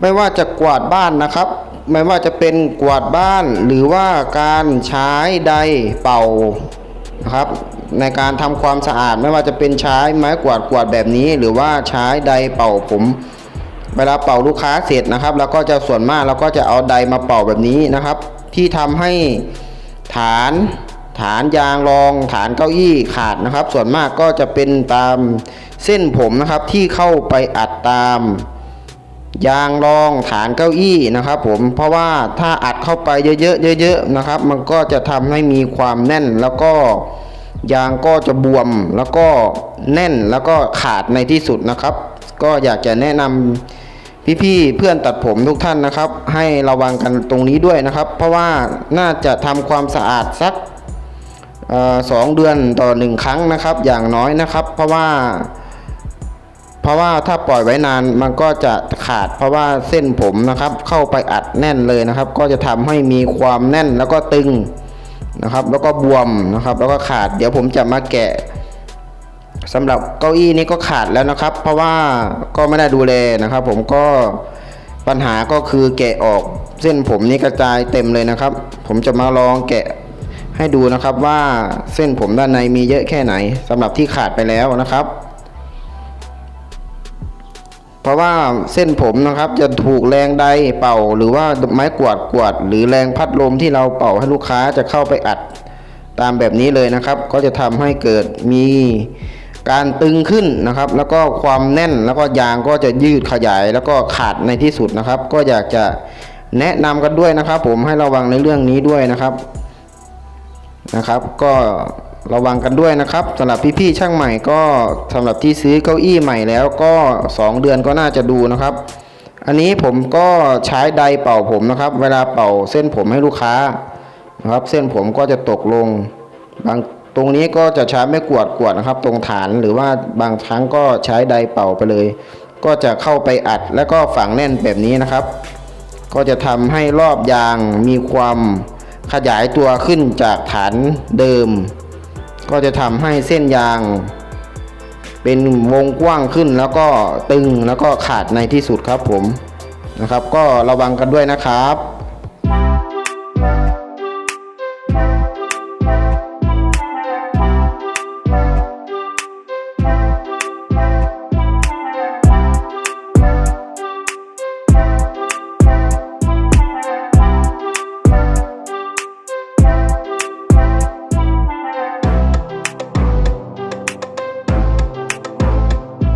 ไม่ว่าจะกวาดบ้านนะครับ ไม่ว่าจะเป็นกวาดบ้านหรือว่าการใช้ไดเป่านะครับในการทำความสะอาดไม่ว่าจะเป็นใช้ไม้กวาดกวาดแบบนี้ หรือว่าใช้ไดเป่าผมเวลาเป่าลูกค้าเสร็จนะครับ แล้วก็จะส่วนมากเราก็จะเอาไดมาเป่าแบบนี้นะครับ ที่ทำให้ฐานฐานยางรองฐานเก้าอี้ขาดนะครับ ส่วนมากก็จะเป็นตามเส้นผมนะครับที่เข้าไปอัดตาม ยางรองฐานเก้าอี้นะครับผมเพราะว่าถ้าอัดเข้าไปเยอะๆเยอะๆนะครับ มันก็จะทำให้มีความแน่นแล้วก็ยางก็จะบวมแล้วก็แน่นแล้วก็ขาดในที่สุดนะครับ ก็อยากจะแนะนำพี่ๆเพื่อนตัดผมทุกท่านนะครับ ให้ระวังกันตรงนี้ด้วยนะครับ เพราะว่าน่าจะทำความสะอาดสักสองเดือนต่อหนึ่งครั้งนะครับ อย่างน้อยนะครับ เพราะว่า เพราะว่าถ้าปล่อยไว้นานมันก็จะขาด เพราะว่าเส้นผมนะครับ เข้าไปอัดแน่นเลยนะครับ ก็จะทำให้มีความแน่นแล้วก็ตึงนะครับ แล้วก็บวมนะครับ แล้วก็ขาด เดี๋ยวผมจะมาแกะสำหรับเก้าอี้นี้ก็ขาดแล้วนะครับ เพราะว่าก็ไม่ได้ดูแลนะครับ ผมก็ปัญหาก็คือแกะออกเส้นผมนี้กระจายเต็มเลยนะครับ ผมจะมาลองแกะให้ดูนะครับว่าเส้นผมด้านในมีเยอะแค่ไหนสำหรับที่ขาดไปแล้วนะครับ เพราะว่าเส้นผมนะครับจะถูกแรงใดเป่า หรือว่าไม้กวาดกวาด หรือแรงพัดลมที่เราเป่าให้ลูกค้าจะเข้าไปอัดตามแบบนี้เลยนะครับ ก็จะทำให้เกิดมีการตึงขึ้นนะครับ แล้วก็ความแน่นแล้วก็ยางก็จะยืดขยาย แล้วก็ขาดในที่สุดนะครับ ก็อยากจะแนะนำกันด้วยนะครับ ผมให้ระวังในเรื่องนี้ด้วยนะครับนะครับ ก็ ระวังกันด้วยนะครับสำหรับพี่ๆช่างใหม่ก็สำหรับที่ซื้อเก้าอี้ใหม่แล้วก็ 2 เดือนก็น่าจะดูนะครับ อันนี้ผมก็ใช้ไดเป่าผมนะครับ เวลาเป่าเส้นผมให้ลูกค้านะครับ เส้นผมก็จะตกลงบางตรงนี้ก็จะใช้ไม่กวดกวดนะครับ ตรงฐานหรือว่าบางครั้งก็ใช้ไดเป่าไปเลย ก็จะเข้าไปอัดแล้วก็ฝังแน่นแบบนี้นะครับ ก็จะทำให้รอบยางมีความขยายตัวขึ้นจากฐานเดิม ก็จะทำให้เส้นยาง เป็นวงกว้างขึ้นแล้วก็ตึงแล้วก็ขาดในที่สุดครับผมนะครับ ก็ระวังกันด้วยนะครับ